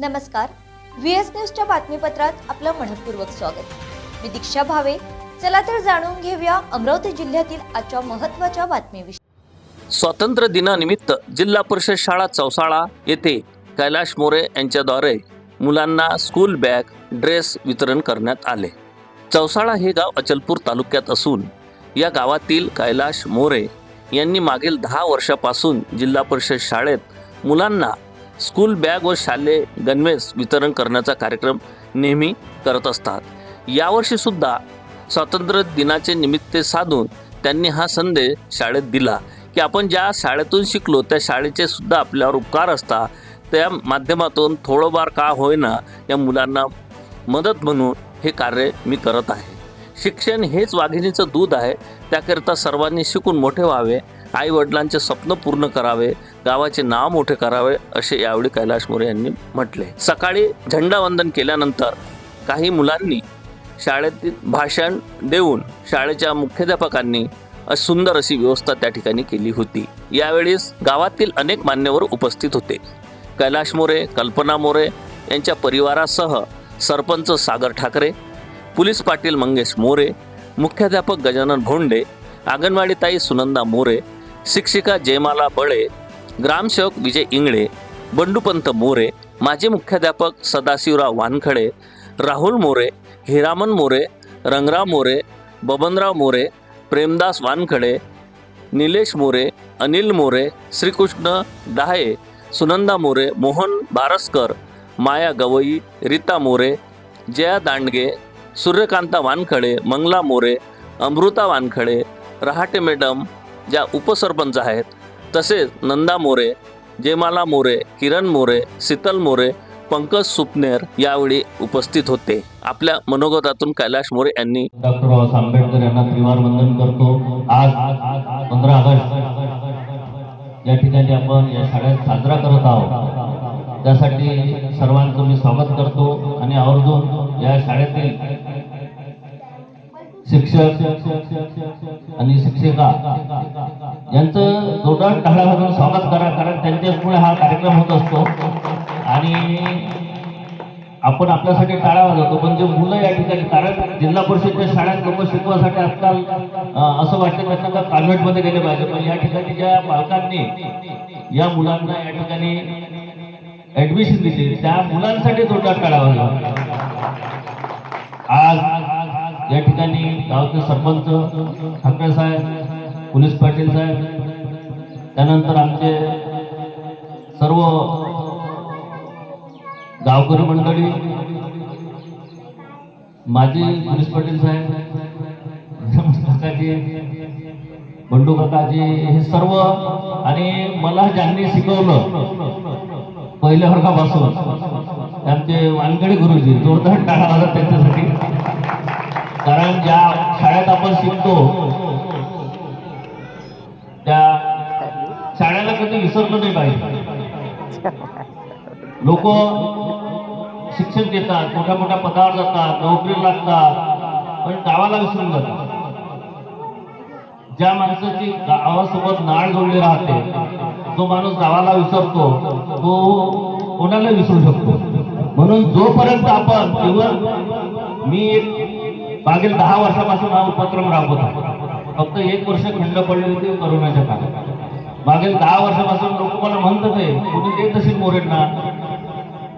नमस्कार. V S न्यूजच्या बातमीपत्रात आपलं मनपूर्वक स्वागत. मी दीक्षा भावे. चला तर जाणून घेऊया अमरावती जिल्ह्यातील आजच्या महत्त्वाच्या बातमीविषयी. स्वातंत्र्य दिनानिमित्त जिल्हा परिषद शाळा चौसाळा येथे कैलाश मोरे यांच्याद्वारे मुलांना स्कूल बॅग ड्रेस वितरण करण्यात आले. चौसाळा हे गाव अचलपूर तालुक्यात असून या गावातील कैलाश मोरे यांनी मागील दहा वर्षापासून जिल्हा परिषद शाळेत मुलांना स्कूल बॅग व शालेय गणवेश वितरण करण्याचा कार्यक्रम नेहमी करत असतात. यावर्षीसुद्धा स्वातंत्र्य दिनाचे निमित्त साधून त्यांनी हा संदेश शाळेत दिला की आपण ज्या शाळेतून शिकलो त्या शाळेचे सुद्धा आपल्यावर उपकार असतात. त्या माध्यमातून थोडंफार का होईना या मुलांना मदत म्हणून हे कार्य मी करत आहे. शिक्षण हेच वाघिणीचं दूध आहे. त्याकरिता सर्वांनी शिकून मोठे व्हावे. आई वडिलांचे स्वप्न पूर्ण करावे गावाचे नाव मोठे करावे असे यावेळी कैलाश मोरे यांनी म्हटले. सकाळी झेंडावंदन केल्यानंतर काही मुलांनी शाळेतील भाषण देऊन शाळेच्या मुख्याध्यापकांनी अ- सुंदर अशी व्यवस्था त्या ठिकाणी केली होती. यावेळेस गावातील अनेक मान्यवर उपस्थित होते. कैलाश मोरे कल्पना मोरे यांच्या परिवारासह सरपंच सागर ठाकरे पोलीस पाटील मंगेश मोरे मुख्याध्यापक गजानन भोंडे अंगणवाडी ताई सुनंदा मोरे शिक्षिका जयमाला बळे ग्रामसेवक विजय इंगळे बंडूपंत मोरे माजी मुख्याध्यापक सदाशिवराव वानखडे राहुल मोरे हिरामन मोरे रंगराव मोरे बबनराव मोरे प्रेमदास वानखडे निलेश मोरे अनिल मोरे श्रीकृष्ण डहाळे सुनंदा मोरे मोहन बारसकर माया गवई रीता मोरे जया दांडगे सूर्यकांता वानखडे मंगला मोरे अमृता वानखडे रहाटे मॅडम ज्या उपसरपंच आहेत तसेच नंदा मोरे जयमाला मोरे किरण मोरे शीतल मोरे पंकज सुपनेर यावेळी उपस्थित होते. आपल्या मनोगतातून कैलाश मोरे यांनी डॉक्टर बाबासाहेब आंबेडकर यांना त्रिवार वंदन करतो. आज पंधरा ऑगस्ट. या ठिकाणी आपण या शाळेत साजरा करत आहोत. त्यासाठी सर्वांचं मी स्वागत करतो आणि आवर्जून या शाळेतील शिक्षक आणि शिक्षिका. यांचं जोरदार टाळ्या स्वागत करा कारण त्यांच्यामुळे हा कार्यक्रम होत असतो. आणि आपण आपल्यासाठी टाळा वाजवतो पण जे मुलं या ठिकाणी कारण जिल्हा परिषदच्या शाळेत लोक शिकवासाठी आजकाल असं वाटतं त्यांना का कॉन्व्हेंटमध्ये गेले पाहिजे. पण या ठिकाणी ज्या पालकांनी या मुलांना या ठिकाणी ऍडमिशन दिली त्या मुलांसाठी जोरदार टाळा वाजवा. आज या ठिकाणी गावाचे सरपंच ठाकरे साहेब पोलीस पाटील साहेब त्यानंतर आमचे सर्व गावकरी मंडळी माजी पोलीस पाटील साहेब काकाजी बंडू काकाजी हे सर्व आणि मला ज्यांनी शिकवलं पहिल्या वर्गापासून त्यांचे वानगडे गुरुजी जोरदार टाळा माझा त्यांच्यासाठी. कारण ज्या शाळेत आपण शिकतो. त्या शाळेला कधी विसरलं नाही पाहिजे लोक शिक्षण घेतात मोठ्या मोठ्या पदावर जातात नोकरी लागतात पण गावाला विसरून जातात. ज्या माणसाची गावासोबत नाळ जोडली राहते जो माणूस गावाला विसरतो तो कोणाला विसरू शकतो? म्हणून जोपर्यंत आपण इव्हन मी एक मागील दहा वर्षापासून हा उपक्रम राबवत आहे. फक्त एक वर्ष खंड पडली होती करोनाच्या काळात. मागील दहा वर्षापासून लोक मला म्हणतात आहे कोणी देत असेल मोरेंना?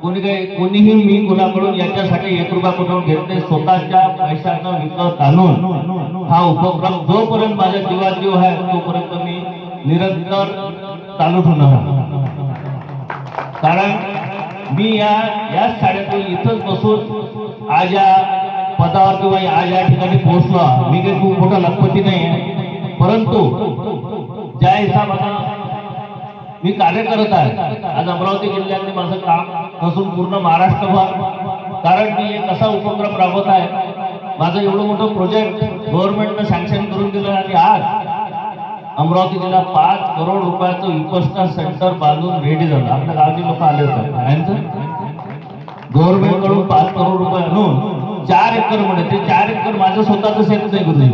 कोणी काही कोणीही मी कुणाकडून याच्यासाठी एक रुपया कुठून घेत नाही स्वतःच्या पैशानं विकत आणून हा उपक्रम जोपर्यंत माझ्या जीवात जीव आहे तोपर्यंत मी निरंतर चालू ठेवणार कारण मी या याच शाळेतून इथंच बसून आज या पदावर किंवा आज या ठिकाणी पोहोचलो. मी काही खूप मोठा लखपती नाही आहे. परंतु ज्या हिसाबानं मी कार्य करत आहे. आज अमरावती जिल्ह्यातले माझं काम नसून पूर्ण महाराष्ट्रभर. कारण मी एक असा उपक्रम राबवत आहे. माझं एवढं मोठं प्रोजेक्ट गव्हर्नमेंटनं सँक्शन करून दिलं आणि आज अमरावती जिल्हा पाच करोड रुपयाचं विपसना सेंटर बांधून रेडी झालं. आपल्या गावचे लोक आले होते. गव्हर्नमेंटकडून पाच करोड रुपये आणून चार एकर म्हणे ते चार एकर माझं स्वतःचं शेत नाही गुरुजी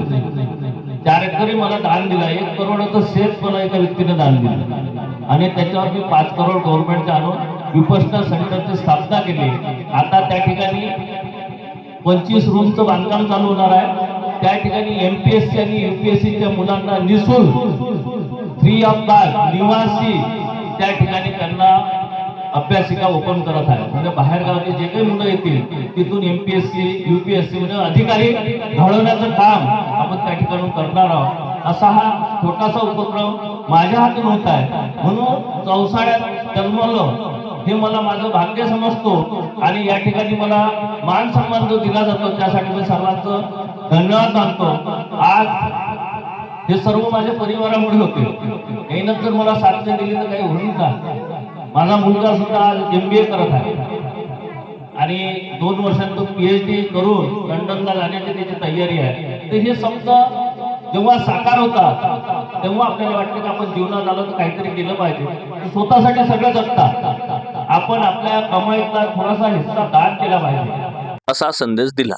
चार एकर मला दान दिला एक करोडाचं शेत मला एका व्यक्तीने दान दिलं. आणि त्याच्यावर मी पाच करोड गव्हर्नमेंटचे आणून विपश्यना सेंटरची स्थापना केली. आता त्या ठिकाणी पंचवीस रूमचं बांधकाम चालू होणार आहे. त्या ठिकाणी एम पी एस सी आणि यू पी एस सीच्या मुलांना निशुल्क फ्री ऑफ कॉस्ट निवासी त्या ठिकाणी त्यांना अभ्यासिका ओपन करत आहे म्हणजे बाहेरगावचे जे काही मुलं येतील तिथून एमपीएससी युपीएससी म्हणजे अधिकारी घडवण्याचं काम आपण त्या ठिकाणी करणार आहोत. असा हा छोटासा उपक्रम माझ्या हातून होत आहे. म्हणून चौसाळ्यात जन्मलो. हे मला माझं भाग्य समजतो आणि या ठिकाणी मला मान सन्मान जो दिला जातो त्यासाठी मी सर्वांचं धन्यवाद मानतो. आज हे सर्व माझ्या परिवारामुळे होते. यानं जर मला साथ दिली तर काही होईल का? माझा मुलगा सुद्धा आज एम बी ए करत आहे. आणि दोन वर्षात तो पीएचडी करून लंडनला जाण्याची त्याची तयारी आहे. तर हे समजा जेव्हा साकार होता तेव्हा आपल्याला वाटतं की आपण जीवनात आलो तर काहीतरी केलं पाहिजे. स्वतःसाठी सगळं जगतात आपण आपल्या कमाईतला थोडासा हिस्सा दान केला पाहिजे. असा संदेश दिला.